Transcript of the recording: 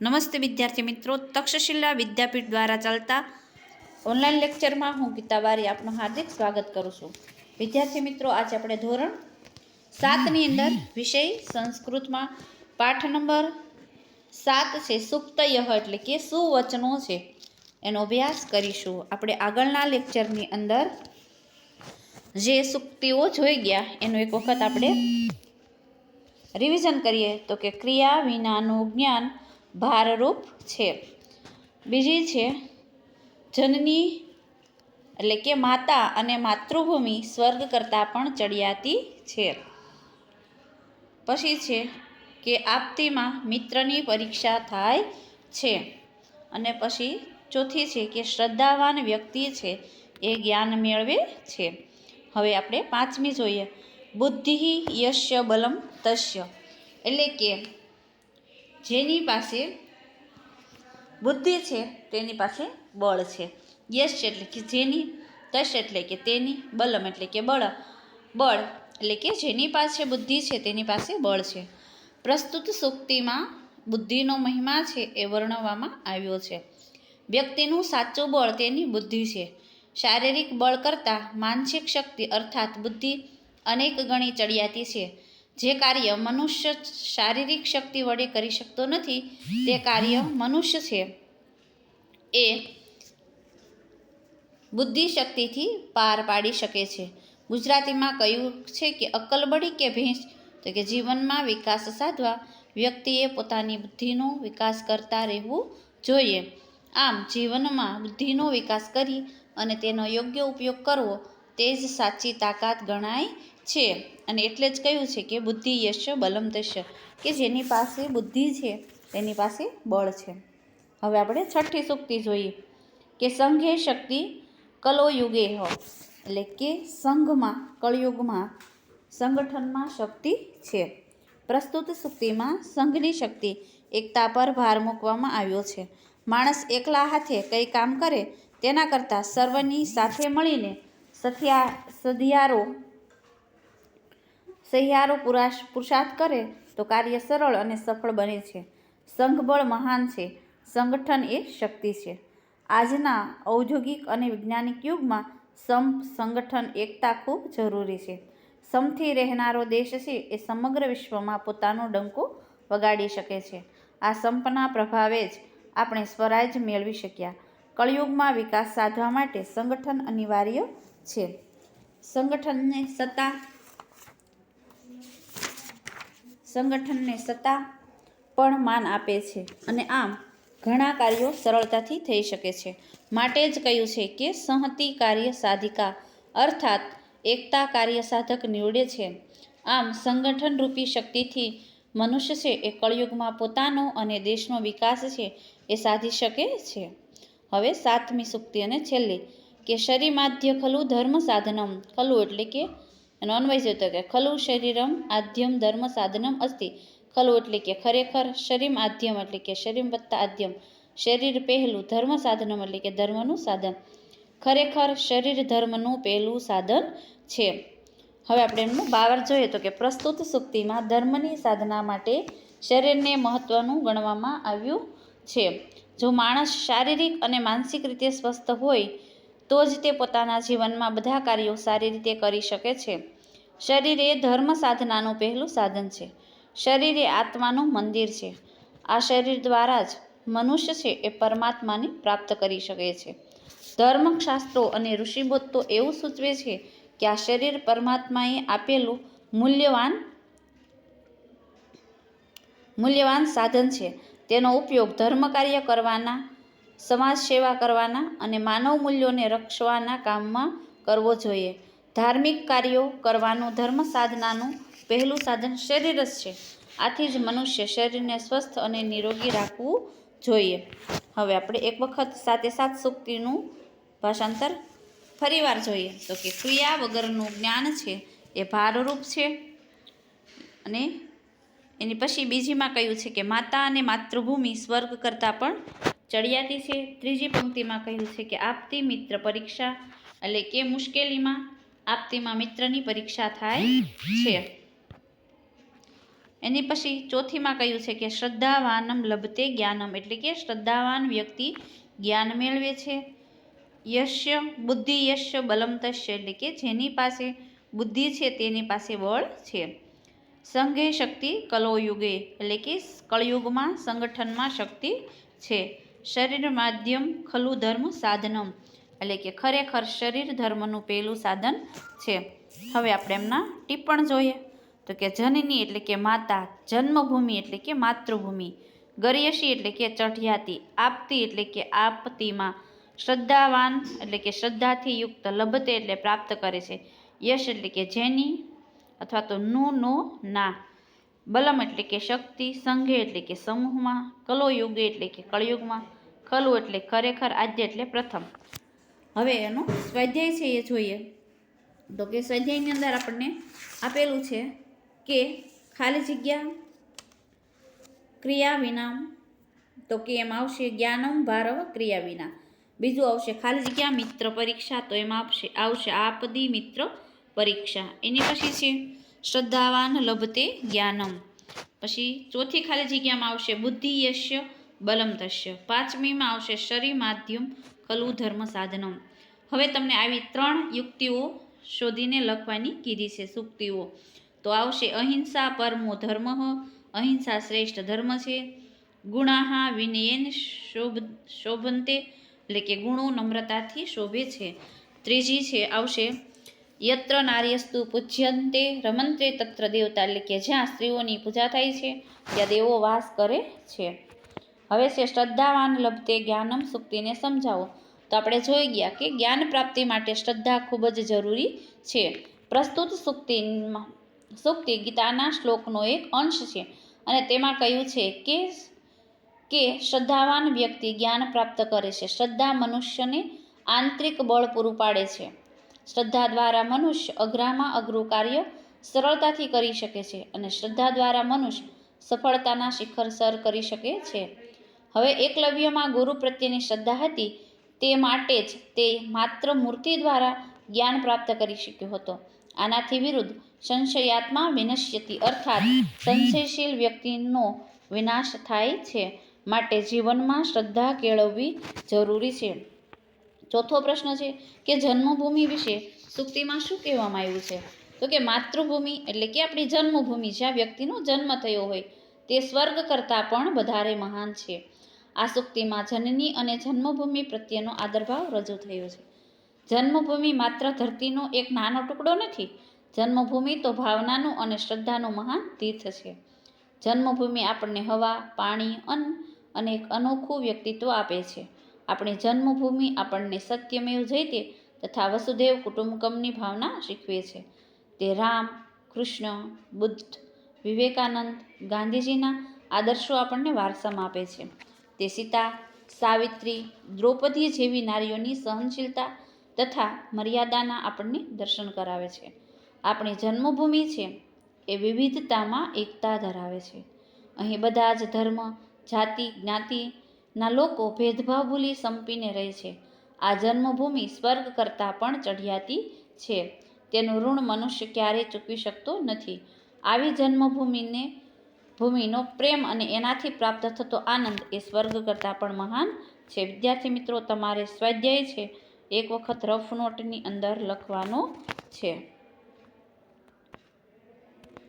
નમસ્તે વિદ્યાર્થી મિત્રો. તક્ષશિલા વિદ્યાપીઠ દ્વારા ચાલતા ઓનલાઈન લેક્ચરમાં હું ગીતા બારી આપનું હાર્દિક સ્વાગત કરું છું. વિદ્યાર્થી મિત્રો, આજે આપણે ધોરણ સાતની અંદર વિષય સંસ્કૃતમાં પાઠ નંબર સાત છે સુપ્તયહ એટલે કે સુવચનો છે. એનો અભ્યાસ કરીશું. આપણે આગળના લેક્ચરની અંદર જે સુક્તિઓ જોઈ ગયા, એનું એક વખત આપણે રિવિઝન કરીએ. તો કે ક્રિયા વિનાનું જ્ઞાન ભારરૂપ છે. બીજી છે, જનની એટલે કે માતા અને માતૃભૂમિ સ્વર્ગ કરતાં પણ ચડિયાતી છે. પછી છે કે આપતીમાં મિત્રની પરીક્ષા થાય છે. અને પછી ચોથી છે કે શ્રદ્ધાવાન વ્યક્તિ છે એ જ્ઞાન મેળવે છે. હવે આપણે પાંચમી જોઈએ. બુદ્ધિ યશ્ય બલમ તશ્ય એટલે કે જેની પાસે બુદ્ધિ છે, તેની પાસે બળ છે. યશ એટલે કે જેની, તશ એટલે કે તેની, બલમ એટલે કે બળ. બળ એટલે કે જેની પાસે બુદ્ધિ છે, તેની પાસે બળ છે. પ્રસ્તુત સૂક્તિમાં બુદ્ધિનો મહિમા છે, એ વર્ણવવામાં આવ્યો છે. વ્યક્તિનું સાચું બળ તેની બુદ્ધિ છે. શારીરિક બળ કરતાં માનસિક શક્તિ અર્થાત બુદ્ધિ અનેક ગણી ચડિયાતી છે. જે કાર્ય મનુષ્ય શારીરિક શક્તિ વડે કરી શકતો નથી, તે કાર્ય મનુષ્ય છે. એ બુદ્ધિ શક્તિથી પાર પાડી શકે છે. ગુજરાતીમાં કહ્યું છે કે અક્કલબડી કે ભેંસ? તો કે જીવનમાં વિકાસ સાધવા વ્યક્તિએ પોતાની બુદ્ધિનો વિકાસ કરતા રહેવું જોઈએ. આમ જીવનમાં બુદ્ધિનો વિકાસ કરી અને તેનો યોગ્ય ઉપયોગ કરવો, તે જ સાચી તાકાત ગણાય છે અને એટલે જ કહ્યું છે કે બુદ્ધિ યશ બલમ તશ્ય કે જેની પાસે બુદ્ધિ છે, તેની પાસે બળ છે. હવે આપણે છઠ્ઠી સૂક્તિ જોઈએ, કે સંઘે શક્તિ કલો યુગે હો એટલે કે સંઘમાં, કળયુગમાં સંગઠનમાં શક્તિ છે. પ્રસ્તુત સૂક્તિમાં સંઘની શક્તિ એકતા પર ભાર મૂકવામાં આવ્યો છે. માણસ એકલા હાથે કંઈ કામ કરે, તેના કરતાં સર્વની સાથે મળીને સથિયા સધિયારો સહિયારો પુરાશ પુરુષાર્થ કરે તો કાર્ય સરળ અને સફળ બને છે. સંઘબળ મહાન છે. સંગઠન એ શક્તિ છે. આજના ઔદ્યોગિક અને વૈજ્ઞાનિક યુગમાં સંપ સંગઠન, એકતા ખૂબ જરૂરી છે. સમથી રહેનારો દેશ છે એ સમગ્ર વિશ્વમાં પોતાનો ડંકો વગાડી શકે છે. આ સંપના પ્રભાવે જ આપણે સ્વરાજ મેળવી શક્યા. કળયુગમાં વિકાસ સાધવા માટે સંગઠન અનિવાર્ય છે. સંગઠનને સત્તા સંગઠનને સત્તા પણ માન આપે છે અને આમ ઘણા કાર્યો સરળતાથી થઈ શકે છે. માટે જ કહ્યું છે કે સંહતિ કાર્ય સાધિકા અર્થાત એકતા કાર્ય સાધક નીવડે છે. આમ સંગઠન રૂપી શક્તિથી મનુષ્ય છે એ કળયુગમાં પોતાનો અને દેશનો વિકાસ છે એ સાધી શકે છે. હવે સાતમી સુક્તિ અને છેલ્લી, કે શરીમાધ્ય ખલું ધર્મ સાધનમ, ખલું એટલે કે એનો અન્વય તો કે ખલું શરીરમ આદ્યમ ધર્મ સાધનમ અસ્તિ. ખલુ એટલે કે ખરેખર શરીમ આદ્યમ એટલે કે શરીમ વત્તા આદ્યમ. શરીર પહેલું ધર્મ સાધનમ એટલે કે ધર્મનું સાધન. ખરેખર શરીર ધર્મનું પહેલું સાધન છે. હવે આપણે એમનું બાવર જોઈએ તો કે પ્રસ્તુત સુક્તિમાં ધર્મની સાધના માટે શરીરને મહત્ત્વનું ગણવામાં આવ્યું છે. જો માણસ શારીરિક અને માનસિક રીતે સ્વસ્થ હોય તો જ તે પોતાના જીવનમાં બધા કાર્યો સારી રીતે કરી શકે છે. શરીર એ ધર્મ સાધનાનું પહેલું સાધન છે. શરીર એ આત્માનું મંદિર છે. આ શરીર દ્વારા જ મનુષ્ય છે એ પરમાત્માને પ્રાપ્ત કરી શકે છે. ધર્મશાસ્ત્રો અને ઋષિબોધ તો એવું સૂચવે છે કે આ શરીર પરમાત્માએ આપેલું મૂલ્યવાન મૂલ્યવાન સાધન છે. તેનો ઉપયોગ ધર્મ કાર્ય કરવાના સમાજ સેવા કરવાના અને માનવ મૂલ્યોને રક્ષવાના કામમાં કરવો જોઈએ. ધાર્મિક કાર્યો કરવાનું ધર્મ સાધનાનું પહેલું સાધન શરીર જ છે. આથી જ મનુષ્ય શરીરને સ્વસ્થ અને નિરોગી રાખવું જોઈએ. હવે આપણે એક વખત સાથે સાત સુક્તિનું ભાષાંતર ફરીવાર જોઈએ. તો કે ક્રિયા વગરનું જ્ઞાન છે એ ભારરૂપ છે. અને એની પછી બીજીમાં કહ્યું છે કે માતા અને માતૃભૂમિ સ્વર્ગ કરતાં પણ ચડિયાતી છે. ત્રીજી પંક્તિમાં કહ્યું છે કે આપતી મિત્ર પરીક્ષા એટલે કે મુશ્કેલીમાં આપતીમાં મિત્રની પરીક્ષા થાય છે. એની પછી ચોથીમાં કહ્યું છે કે શ્રદ્ધાવાનમ લભતે જ્ઞાનમ એટલે કે શ્રદ્ધાવાન વ્યક્તિ જ્ઞાન મેળવે છે. યશ્ય બુદ્ધિ યશ્ય બલમ તસ્ય એટલે કે જેની પાસે બુદ્ધિ છે તેની પાસે બળ છે. સંઘે શક્તિ કલોયુગે એટલે કે કળયુગમાં સંગઠનમાં શક્તિ છે. શરીર માધ્યમ ખલુ ધર્મ સાધનમ એટલે કે ખરેખર શરીર ધર્મનું પહેલું સાધન છે હવે આપણે એમના ટિપ્પણ જોઈએ તો કે જનની એટલે કે માતા જન્મભૂમિ એટલે કે માતૃભૂમિ ગરિયશી એટલે કે ચઢિયાતી આપતી એટલે કે આપતીમાં શ્રદ્ધાવાન એટલે કે શ્રદ્ધાથી યુક્ત લભતે એટલે પ્રાપ્ત કરે છે યશ એટલે કે જેની અથવા તો નું નો ના બલમ એટલે કે શક્તિ સંઘે એટલે કે સમૂહમાં કલો યુગે એટલે કે કળયુગમાં ખલુ એટલે ખરેખર આદ્ય એટલે પ્રથમ. હવે એનો સ્વાધ્યાય છે એ જોઈએ. તો કે સ્વાધ્યાયની અંદર આપણને આપેલું છે કે ખાલી જગ્યા ક્રિયા વિના, તો કે એમાં આવશે જ્ઞાનમ ભારવ ક્રિયા વિના. બીજું આવશે ખાલી જગ્યા મિત્ર પરીક્ષા, તો એમાં આપશે, આવશે આપદી મિત્ર પરીક્ષા. એની પછી છે શ્રદ્ધાવાન લભતે જ્ઞાનમ. પછી ચોથી ખાલી જગ્યામાં આવશે બુદ્ધિ યશ્ય બલમ તસ્ય. પાંચમીમાં આવશે શરી માધ્યમ કલુ ધર્મ સાધનમ. હવે તમને આવી ત્રણ યુક્તિઓ શોધીને લખવાની કીધી છે, સુક્તિઓ. તો આવશે અહિંસા પરમો ધર્મ, અહિંસા શ્રેષ્ઠ ધર્મ છે. ગુણાહા વિનયેન શોભ, શોભંતે, એટલે કે ગુણો નમ્રતાથી શોભે છે. ત્રીજી છે, આવશે યત્ર નાર્યસ્તુ પૂજ્યંતે રમંત્રે તત્ર દેવતા, એટલે કે જ્યાં સ્ત્રીઓની પૂજા થાય છે, ત્યાં દેવો વાસ કરે છે. હવે છે શ્રદ્ધાવાન લભતે જ્ઞાનમ સુક્તિને સમજાવો. તો આપણે જોઈ ગયા કે જ્ઞાન પ્રાપ્તિ માટે શ્રદ્ધા ખૂબ જ જરૂરી છે. પ્રસ્તુત સુક્તિમાં સુક્તિ ગીતાના શ્લોકનો એક અંશ છે અને તેમાં કહ્યું છે કે કે શ્રદ્ધાવાન વ્યક્તિ જ્ઞાન પ્રાપ્ત કરે છે. શ્રદ્ધા મનુષ્યને આંતરિક બળ પૂરું પાડે છે. શ્રદ્ધા દ્વારા મનુષ્ય અઘરામાં અઘરું કાર્ય સરળતાથી કરી શકે છે અને શ્રદ્ધા દ્વારા મનુષ્ય સફળતાના શિખર સર કરી શકે છે. હવે એકલવ્યમાં ગુરુ પ્રત્યેની શ્રદ્ધા હતી તે માટે જ તે માત્ર મૂર્તિ દ્વારા જ્ઞાન પ્રાપ્ત કરી શક્યો હતો. આનાથી વિરુદ્ધ સંશયાત્મા વિનશ્યતિ અર્થાત સંશયશીલ વ્યક્તિનો વિનાશ થાય છે માટે જીવનમાં શ્રદ્ધા કેળવવી જરૂરી છે. ચોથો પ્રશ્ન છે કે જન્મભૂમિ વિશે સુક્તિમાં શું કહેવામાં આવ્યું છે? તો કે માતૃભૂમિ એટલે કે આપણી જન્મભૂમિ, જ્યાં વ્યક્તિનો જન્મ થયો હોય તે સ્વર્ગ કરતાં પણ વધારે મહાન છે. આ સુક્તિમાં જનની અને જન્મભૂમિ પ્રત્યેનો આદરભાવ રજૂ થયો છે. જન્મભૂમિ માત્ર ધરતીનો એક નાનો ટુકડો નથી, જન્મભૂમિ તો ભાવનાનું અને શ્રદ્ધાનું મહાન તીર્થ છે. જન્મભૂમિ આપણને હવા, પાણી, અન્ન અને એક અનોખું વ્યક્તિત્વ આપે છે. આપણી જન્મભૂમિ આપણને સત્યમેવ જયતે તથા વસુદેવ કુટુંબકમની ભાવના શીખવે છે. તે રામ, કૃષ્ણ, બુદ્ધ, વિવેકાનંદ, ગાંધીજીના આદર્શો આપણને વારસામાં આપે છે. તે સીતા, સાવિત્રી દ્રૌપદી જેવી નારીઓની સહનશીલતા તથા મર્યાદાના આપણને દર્શન કરાવે છે. આપણી જન્મભૂમિ છે એ વિવિધતામાં એકતા ધરાવે છે. અહીં બધા જ ધર્મ, જાતિ, જ્ઞાતિના લોકો ભેદભાવ ભૂલી સંપીને રહે છે. આ જન્મભૂમિ સ્વર્ગ કરતાં પણ ચઢિયાતી છે. તેનું ઋણ મનુષ્ય ક્યારેય ચૂકવી શકતો નથી. આવી જન્મભૂમિને ભૂમિનો પ્રેમ અને એનાથી પ્રાપ્ત થતો આનંદ એ સ્વર્ગ કરતાં પણ મહાન છે. વિદ્યાર્થી મિત્રો, તમારે સ્વાધ્યાય છે. એક વખત રફ નોટની અંદર લખવાનો છે.